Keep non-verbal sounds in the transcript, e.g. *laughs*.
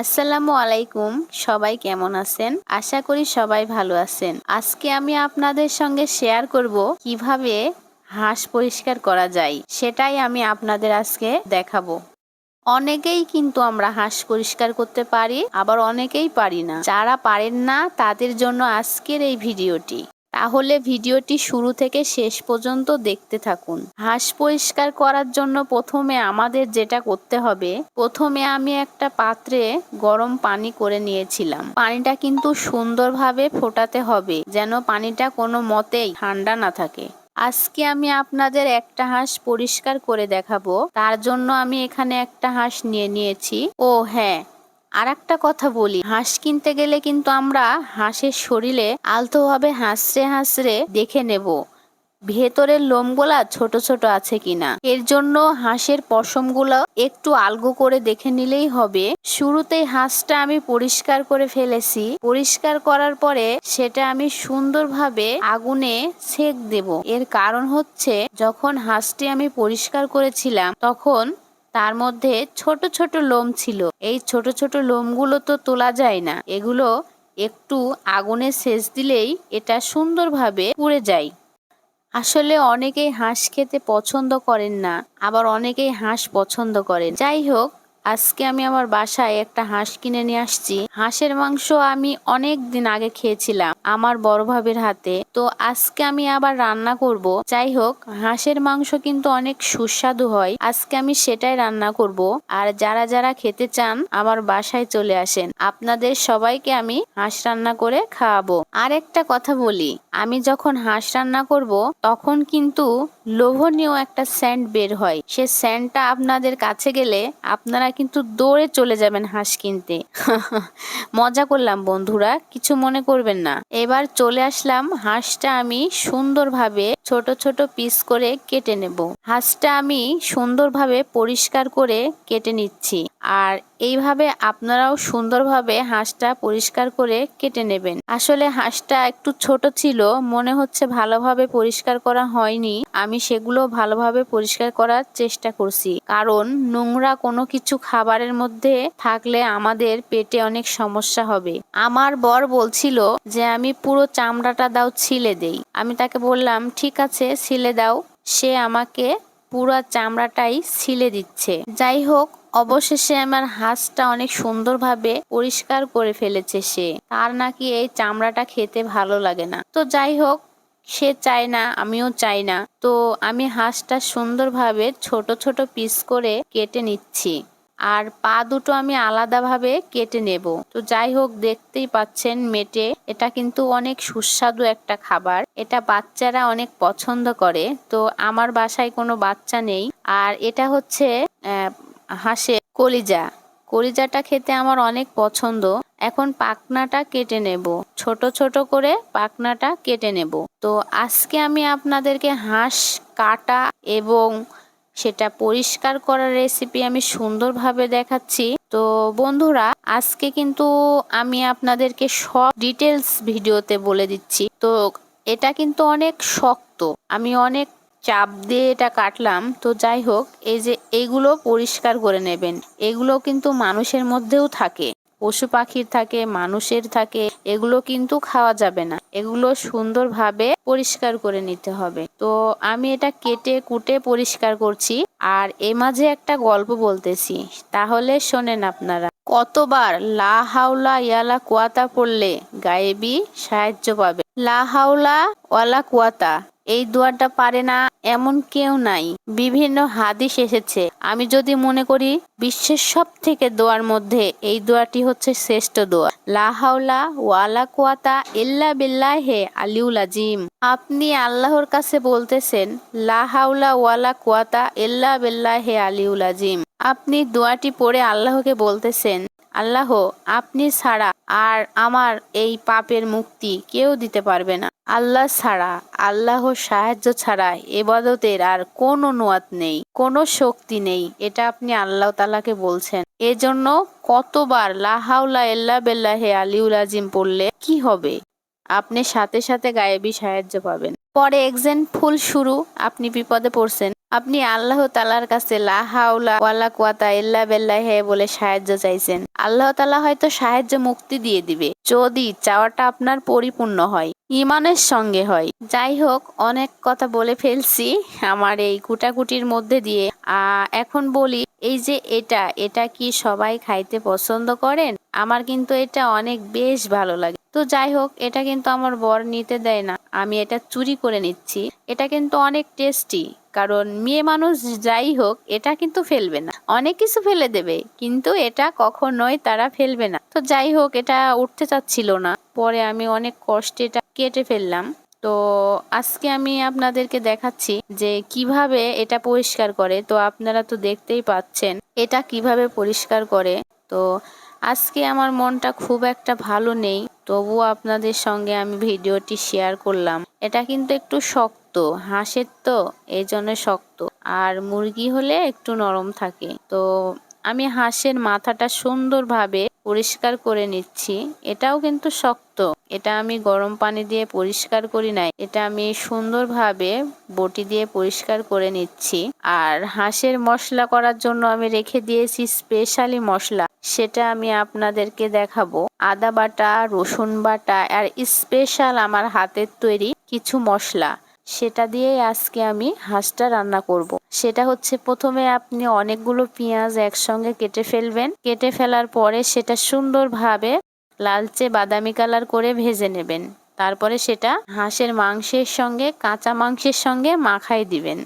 আসসালামু আলাইকুম, সবাই কেমন আছেন? আশা করি সবাই ভালো আছেন। আজকে আমি আপনাদের সঙ্গে শেয়ার করব কীভাবে হাঁস পরিষ্কার করা যায়, সেটাই আমি আপনাদের আজকে দেখাবো। অনেকেই কিন্তু আমরা হাঁস পরিষ্কার করতে পারি, আবার অনেকেই পারি না। যারা পারেন না, তাদের জন্য আজকের এই ভিডিওটি। তাহলে ভিডিওটি শুরু থেকে শেষ পর্যন্ত দেখতে থাকুন। হাঁস পরিষ্কার করার জন্য প্রথমে আমাদের যেটা করতে হবে, প্রথমে আমি একটা পাত্রে গরম পানি করে নিয়েছিলাম। পানিটা কিন্তু সুন্দরভাবে ফোটাতে হবে, যেন পানিটা কোনো মতেই ঠান্ডা না থাকে। আজকে আমি আপনাদের একটা হাঁস পরিষ্কার করে দেখাবো। তার জন্য আমি এখানে একটা হাঁস নিয়ে নিয়েছি। ও হ্যাঁ আর একটা কথা বলি। হাঁস কিনতে গেলে কিন্তু আমরা হাঁসের শরীরে আলতোভাবে হাসরে হাসরে দেখে নেব, ভেতরের লোমগুলা ছোট ছোট আছে কিনা। এর জন্য হাঁসের পশমগুলো একটু আলগো করে দেখে নিলেই হবে। শুরুতেই হাঁসটা আমি পরিষ্কার করে ফেলেছি। পরিষ্কার করার পরে সেটা আমি সুন্দরভাবে আগুনে সেক দেব। এর কারণ হচ্ছে, যখন হাঁসটি আমি পরিষ্কার করেছিলাম, তখন তার মধ্যে ছোট ছোট লোম ছিল। এই ছোট ছোট লোমগুলো তো তোলা যায় না। এগুলো একটু আগুনে সেচ দিলেই এটা সুন্দরভাবে পুড়ে যায়। আসলে অনেকেই হাঁস খেতে পছন্দ করেন না, আবার অনেকেই হাঁস পছন্দ করেন। যাই হোক আজকে আমি আমার বাসায় একটা হাঁস কিনে নিয়ে আসছি। হাঁসের মাংস আমি অনেক দিন আগে খেয়েছিলাম আমার বড় ভাবের হাতে। তো আজকে আমি আবার রান্না করব। যাই হোক, হাঁসের মাংস কিন্তু অনেক সুস্বাদু হয়। আজকে আমি সেটাই রান্না করব। আর যারা যারা খেতে চান, আমার বাসায় চলে আসেন। আপনাদের সবাইকে আমি হাঁস রান্না করে খাওয়াবো। আর একটা কথা বলি, আমি যখন হাঁস রান্না করব, তখন কিন্তু লোভনীয় একটা স্যান্ড বের হয়। সে স্যান্ডটা আপনাদের কাছে গেলে আপনারা কিন্তু দৌড়ে চলে যাবেন হাঁস কিনতে। *laughs* মজা করলাম বন্ধুরা, কিছু মনে করবেন না। এবার চলে আসলাম হাঁসটা আমি সুন্দরভাবে ছোট ছোট পিস করে কেটে নেব। হাঁসটা আমি সুন্দরভাবে পরিষ্কার করে কেটে নিচ্ছি। আর এইভাবে আপনারাও সুন্দরভাবে হাঁসটা পরিষ্কার করে কেটে নেবেন। আসলে হাঁসটা একটু ছোট ছিল, মনে হচ্ছে ভালোভাবে পরিষ্কার করা হয়নি। আমি সেগুলো ভালোভাবে পরিষ্কার করার চেষ্টা করছি। কারণ নোংরা কোনো কিছু খাবারের মধ্যে থাকলে আমাদের পেটে অনেক সমস্যা হবে। আমার বর বলছিল যে, আমি পুরো চামড়াটা দাও, ছিলে দেই। আমি তাকে বললাম, ঠিক আছে ছিলে দাও, সে আমাকে পুরো চামড়াটাই ছিলে দিচ্ছে। যাই হোক, অবশেষে আমার হাঁসটা অনেক সুন্দরভাবে পরিষ্কার করে ফেলেছে সে। তার নাকি এই চামড়াটা খেতে ভালো লাগে না। তো যাই হোক, সে চায় না, আমিও চাই না। তো আমি হাঁসটা সুন্দরভাবে ছোট ছোট পিস করে কেটে নিচ্ছি। আর পা দুটো আমি আলাদাভাবে কেটে নেব। তো যাই হোক, দেখতেই পাচ্ছেন মেটে। এটা কিন্তু অনেক সুস্বাদু একটা খাবার। এটা বাচ্চারা অনেক পছন্দ করে। তো আমার বাসায় কোনো বাচ্চা নেই। আর এটা হচ্ছে হাঁসের কলিজা। কলিজাটা খেতে আমার অনেক পছন্দ। এখন পাকনাটা কেটে নেব। ছোট ছোট করে পাকনাটা কেটে নেব। তো আজকে আমি আপনাদেরকে হাঁস, কাটা এবং সেটা পরিষ্কার করার রেসিপি আমি সুন্দরভাবে দেখাচ্ছি। তো বন্ধুরা, আজকে কিন্তু আমি আপনাদেরকে সব ডিটেলস ভিডিওতে বলে দিচ্ছি। তো এটা কিন্তু অনেক শক্ত। আমি অনেক চাপ দিয়ে এটা কাটলাম। তো যাই হোক, এই যে এগুলো পরিষ্কার করে নেবেন। এগুলো কিন্তু মানুষের মধ্যেও থাকে। পশু পাখির থাকে, মানুষের থাকে, এগুলো কিন্তু খাওয়া যাবে না। এগুলো সুন্দরভাবে পরিষ্কার করে নিতে হবে। তো আমি এটা কেটে কুটে পরিষ্কার করছি। আর এ মাঝে একটা গল্প বলতেছি। তাহলে শোনেন আপনারা। কতবার লা হাওলা ইয়ালা কুয়াতা পড়লে গায়েবি সাহায্য পাবে। লা হাওলা ওয়ালা কুয়াতা। এই দোয়াটা পারে না এমন কেউ নাই। বিভিন্ন হাদিস এসেছে। আমি যদি মনে করি, বিশ্বের সব থেকে দোয়ার মধ্যে এই দোয়াটি হচ্ছে শ্রেষ্ঠ দোয়া লা হাওলা ওয়ালা কুয়াতা ইল্লা বিল্লাহ আলিউল আজিম। আপনি আল্লাহর কাছে বলতেছেন, লা হাওলা ওয়ালা কুয়াতা ইল্লা বিল্লাহ আলিউল আজিম। আপনি দোয়াটি পড়ে আল্লাহকে বলতেছেন আল্লাহ, আপনি ছাড়া আর আমার এই পাপের মুক্তি কেউ দিতে পারবে না। আল্লাহ ছাড়া আল্লাহর সাহায্য ছাড়া এবাদতের আর কোনো নোয়াত নেই, কোনো শক্তি নেই। এটা আপনি আল্লাহ তালাকে বলছেন। এজন্য কতবার লাহাউলা এল্লা বেল্লাহে আলিউল আজিম পড়লে কি হবে? আপনি সাথে সাথে গায়েবী সাহায্য পাবেন। পরে এক্সাম ফুল শুরু, আপনি বিপদে পড়ছেন। আপনি আল্লাহ তালার কাছে বলে সাহায্য চাইছেন। আল্লাহ তালা হয়তো সাহায্য মুক্তি দিয়ে দিবে। যদি চাওয়াটা আপনার পরিপূর্ণ হয় ইমানের সঙ্গে হয়। যাই হোক, অনেক কথা বলে ফেলছি। আমার এই কুটাকুটির মধ্যে দিয়ে এখন বলি, এই যে এটা এটা কি সবাই খাইতে পছন্দ করেন? আমার কিন্তু এটা অনেক বেশ ভালো লাগে। তো যাই হোক, এটা কিন্তু আমার বর নিতে দেয় না। আমি এটা চুরি করে নিচ্ছি। এটা কিন্তু অনেক টেস্টি। কারণ মেয়ে মানুষ যাই হোক, এটা কিন্তু ফেলবে না। অনেক কিছু ফেলে দেবে, কিন্তু এটা কখনোই তারা ফেলবে না। তো যাই হোক, এটা উঠতে চাচ্ছিল না। পরে আমি অনেক কষ্টে এটা কেটে ফেললাম। তো আজকে আমি আপনাদেরকে দেখাচ্ছি যে কীভাবে এটা পরিষ্কার করে। তো আপনারা তো দেখতেই পাচ্ছেন, এটা কীভাবে পরিষ্কার করে। তো আজকে আমার মনটা খুব একটা ভালো নেই। তবুও আপনাদের সঙ্গে আমি ভিডিওটি শেয়ার করলাম। এটা কিন্তু একটু শক্ত, হাঁসের তো এই জন্য শক্ত। আর মুরগি হলে একটু নরম থাকে। তো আমি হাঁসের মাথাটা সুন্দরভাবে পরিষ্কার করে নিচ্ছি। এটাও কিন্তু শক্ত। এটা আমি গরম পানি দিয়ে পরিষ্কার করি নাই। এটা আমি সুন্দরভাবে বটি দিয়ে পরিষ্কার করে নিচ্ছি। আর হাঁসের মশলা করার জন্য আমি রেখে দিয়েছি স্পেশালি মশলা। সেটা আমি আপনাদেরকে দেখাবো। আদা বাটা, রসুন বাটা আর স্পেশাল আমার হাতের তৈরি কিছু মশলা। সেটা দিয়ে আজকে আমি হাঁসটা রান্না করব। সেটা হচ্ছে প্রথমে আপনি অনেকগুলো পেঁয়াজ একসঙ্গে কেটে ফেলবেন। কেটে ফেলার পরে সেটা সুন্দরভাবে লালচে বাদামি কালার করে ভেজে নেবেন। তারপরে সেটা হাঁসের মাংসের সঙ্গে, কাঁচা মাংসের সঙ্গে মাখাই দিবেন।